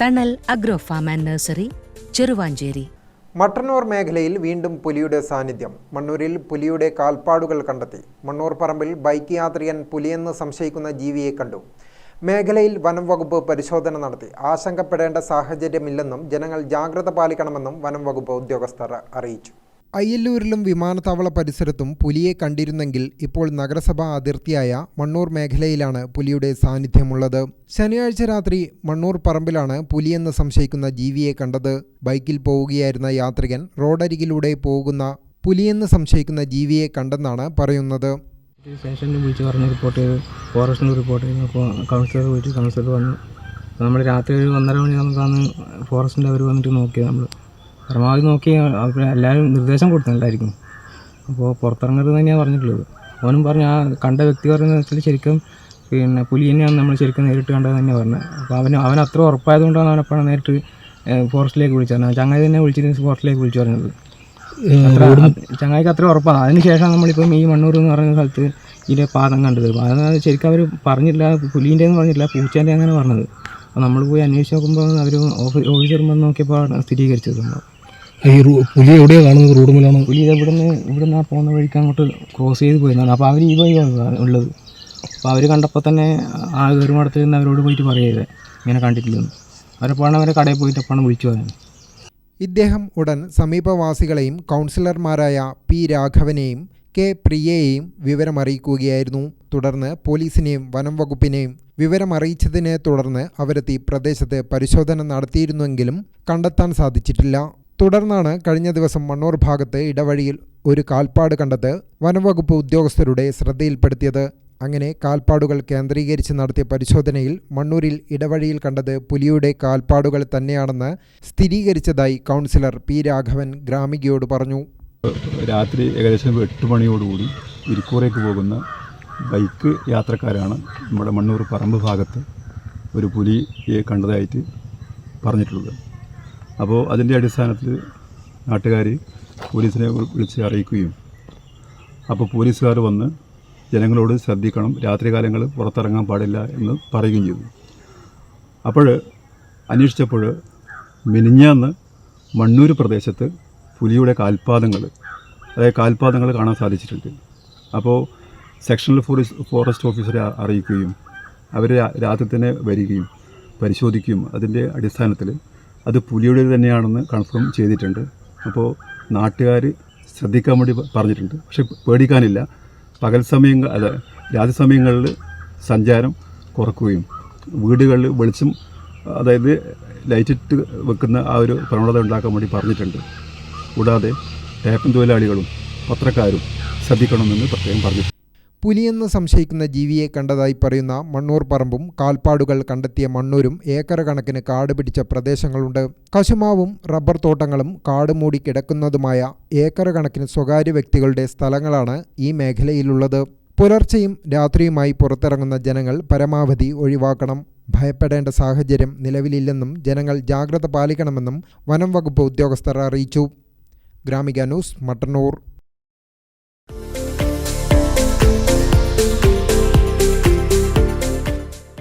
Thanal agro farm and nursery Cheruvanchery. Mattannur മേഖലയിൽ വീണ്ടും പുലിയുടെ സാന്നിധ്യം. മണ്ണൂരിൽ പുലിയുടെ കാൽപ്പാടുകൾ കണ്ടെത്തി. മണ്ണൂർ പറമ്പിൽ ബൈക്ക് യാത്രികൻ പുലിയെന്ന് സംശയിക്കുന്ന ജീവിയെ കണ്ടു. മേഖലയിൽ വനം വകുപ്പ് പരിശോധന നടത്തി. ആശങ്കപ്പെടേണ്ട സാഹചര്യമില്ലെന്നും ജനങ്ങൾ ജാഗ്രത പാലിക്കണമെന്നും വനം വകുപ്പ് ഉദ്യോഗസ്ഥർ അറിയിച്ചു. അയ്യല്ലൂരിലും വിമാനത്താവള പരിസരത്തും പുലിയെ കണ്ടിരുന്നെങ്കിൽ ഇപ്പോൾ നഗരസഭാ അതിർത്തിയായ മണ്ണൂർ മേഖലയിലാണ് പുലിയുടെ സാന്നിധ്യമുള്ളത്. ശനിയാഴ്ച രാത്രി മണ്ണൂർ പറമ്പിലാണ് പുലിയെന്ന് സംശയിക്കുന്ന ജീവിയെ കണ്ടത്. ബൈക്കിൽ പോവുകയായിരുന്ന യാത്രികൻ റോഡരികിലൂടെ പോകുന്ന പുലിയെന്ന് സംശയിക്കുന്ന ജീവിയെ കണ്ടെന്നാണ് പറയുന്നത്. സ്റ്റേഷനിൽ വിളിച്ച് പറഞ്ഞ് റിപ്പോർട്ട് ചെയ്ത് ഫോറസ്റ്റിന് റിപ്പോർട്ട് ചെയ്തു അപ്പോൾ കൗൺസിലർ വിളിച്ച് കൗൺസിലർ വന്നു നമ്മൾ രാത്രി ഒരു ഒന്നര മണി നമുക്കാണ് ഫോറസ്റ്റിന്റെ അവർ വന്നിട്ട് നോക്കിയത് നമ്മൾ. പരമാവധി നോക്കി എല്ലാവരും നിർദ്ദേശം കൊടുത്തിട്ടുണ്ടായിരിക്കും. അപ്പോൾ പുറത്തിറങ്ങരുത് തന്നെയാണ് പറഞ്ഞിട്ടുള്ളത്. അവനും പറഞ്ഞു ആ കണ്ട വ്യക്തി പറയുന്നത് വെച്ചാൽ ശരിക്കും പിന്നെ പുലി തന്നെയാണ് നമ്മൾ ശരിക്കും നേരിട്ട് കണ്ടത് തന്നെ പറഞ്ഞത് അപ്പോൾ അവന് അവൻ അത്ര ഉറപ്പായതുകൊണ്ടാണ് അവൻ അപ്പോൾ നേരിട്ട് ഫോറസ്റ്റിലേക്ക് ഫോറസ്റ്റിലേക്ക് വിളിച്ചത്. ചങ്ങായി തന്നെ വിളിച്ചിട്ട് ഫോറസ്റ്റിലേക്ക് വിളിച്ചു പറഞ്ഞത്. ചങ്ങായിക്ക് അത്ര ഉറപ്പാണ് അതിനുശേഷം നമ്മളിപ്പം ഈ മണ്ണൂർ എന്ന് പറയുന്ന സ്ഥലത്ത് ഇതിന്റെ പാദം കണ്ടത്. അത് ശരിക്കും അവർ പറഞ്ഞില്ല പുലീന്റെ എന്ന് പറഞ്ഞില്ല പൂച്ചേന്റെ അങ്ങനെ പറഞ്ഞത്. അപ്പോൾ നമ്മൾ പോയി അന്വേഷിച്ച് നോക്കുമ്പോൾ അവർ ഓഫീസർ വന്ന് നോക്കിയപ്പോൾ സ്ഥിരീകരിച്ചത് സംഭവം. ഈ റൂ- പുലി എവിടെയാണ് കാണുന്നത്? റോഡ് മേലാണ്? പുലി ഇവിടുന്ന് ഇവിടുന്ന് ആ പോകുന്ന വഴിക്ക് അങ്ങോട്ട് ക്രോസ് ചെയ്ത് പോയിരുന്നു അപ്പോൾ അവർ ഈ വഴിയാണ് ഉള്ളത്. അപ്പോൾ അവർ കണ്ടപ്പോൾ തന്നെ ആ കയറുമടത്തിൽ നിന്ന് അവരോട് പോയിട്ട് പറയരുത് ഇങ്ങനെ കണ്ടിട്ടില്ലെന്ന്. അവരെപ്പോഴാണ് അവരെ കടയിൽ പോയിട്ട് അപ്പോഴാണ് വിളിച്ചു പറയുന്നത് ഇദ്ദേഹം ഉടൻ സമീപവാസികളെയും കൗൺസിലർമാരായ പി രാഘവനെയും കെ പ്രിയയെയും വിവരമറിയിക്കുകയായിരുന്നു. തുടർന്ന് പോലീസിനെയും വനം വകുപ്പിനെയും വിവരമറിയിച്ചതിനെ തുടർന്ന് അവരെത്തി പ്രദേശത്ത് പരിശോധന നടത്തിയിരുന്നുവെങ്കിലും കണ്ടെത്താൻ സാധിച്ചിട്ടില്ല. തുടർന്നാണ് കഴിഞ്ഞ ദിവസം മണ്ണൂർ ഭാഗത്ത് ഇടവഴിയിൽ ഒരു കാൽപ്പാട് കണ്ടെത്ത് വനംവകുപ്പ് ഉദ്യോഗസ്ഥരുടെ ശ്രദ്ധയിൽപ്പെടുത്തിയത്. അങ്ങനെ കാൽപ്പാടുകൾ കേന്ദ്രീകരിച്ച് നടത്തിയ പരിശോധനയിൽ മണ്ണൂരിൽ ഇടവഴിയിൽ കണ്ടത് പുലിയുടെ കാൽപ്പാടുകൾ തന്നെയാണെന്ന് സ്ഥിരീകരിച്ചതായി കൗൺസിലർ പി രാഘവൻ ഗ്രാമികയോട് പറഞ്ഞു. രാത്രി ഏകദേശം എട്ട് മണിയോടുകൂടി ഇരിക്കൂറേക്ക് പോകുന്ന ബൈക്ക് യാത്രക്കാരാണ് നമ്മുടെ മണ്ണൂർ പറമ്പ് ഭാഗത്ത് ഒരു പുലിയെ കണ്ടതായിട്ട് പറഞ്ഞിട്ടുള്ളത്. അപ്പോൾ അതിന്റെ അടിസ്ഥാനത്തിൽ നാട്ടുകാർ പോലീസിനെ വിളിച്ച് അറിയിക്കുകയും അപ്പോൾ പോലീസുകാർ വന്ന് ജനങ്ങളോട് ശ്രദ്ധിക്കണം രാത്രികാലങ്ങൾ പുറത്തിറങ്ങാൻ പാടില്ല എന്ന് പറയുകയും ചെയ്തു. അപ്പോൾ അന്വേഷിച്ചപ്പോൾ മിനിഞ്ഞാന്ന് മണ്ണൂർ പ്രദേശത്ത് പുലിയുടെ കാൽപാദങ്ങൾ അതായത് കാൽപാദങ്ങൾ കാണാൻ സാധിച്ചിട്ടുണ്ട്. അപ്പോൾ സെക്ഷണൽ ഫോറസ്റ്റ് ഫോറസ്റ്റ് ഓഫീസറെ അറിയിക്കുകയും അവരെ രാത്രി തന്നെ വരികയും പരിശോധിക്കുകയും അതിന്റെ അടിസ്ഥാനത്തിൽ അത് പുലിയുടെ തന്നെയാണെന്ന് കൺഫേം ചെയ്തിട്ടുണ്ട്. അപ്പോൾ നാട്ടുകാർ ശ്രദ്ധിക്കാൻ വേണ്ടി പറഞ്ഞിട്ടുണ്ട്. പക്ഷെ പേടിക്കാനില്ല. പകൽ സമയങ്ങൾ അതെ രാത്രി സമയങ്ങളിൽ സഞ്ചാരം കുറക്കുകയും വീടുകളിൽ വെളിച്ചം അതായത് ലൈറ്റിട്ട് വെക്കുന്ന ആ ഒരു പ്രവണത ഉണ്ടാക്കാൻ വേണ്ടി പറഞ്ഞിട്ടുണ്ട്. കൂടാതെ ടേപ്പൻ തൊഴിലാളികളും പത്രക്കാരും ശ്രദ്ധിക്കണമെന്ന് പ്രത്യേകം പറഞ്ഞു. പുലിയെന്ന് സംശയിക്കുന്ന ജീവിയെ കണ്ടതായി പറയുന്ന മണ്ണൂർ പറമ്പും കാൽപ്പാടുകൾ കണ്ടെത്തിയ മണ്ണൂരും ഏക്കർ കണക്കിന് കാട് പിടിച്ച പ്രദേശങ്ങളുണ്ട്. കശുമാവും റബ്ബർ തോട്ടങ്ങളും കാട് മൂടി കിടക്കുന്നതുമായ ഏക്കർ കണക്കിന് സ്വകാര്യ വ്യക്തികളുടെ സ്ഥലങ്ങളാണ് ഈ മേഖലയിലുള്ളത്. പുലർച്ചെയും രാത്രിയുമായി പുറത്തിറങ്ങുന്ന ജനങ്ങൾ പരമാവധി ഒഴിവാക്കണം. ഭയപ്പെടേണ്ട സാഹചര്യം നിലവിലില്ലെന്നും ജനങ്ങൾ ജാഗ്രത പാലിക്കണമെന്നും വനം വകുപ്പ് ഉദ്യോഗസ്ഥർ അറിയിച്ചു. Gramika news Mattannur.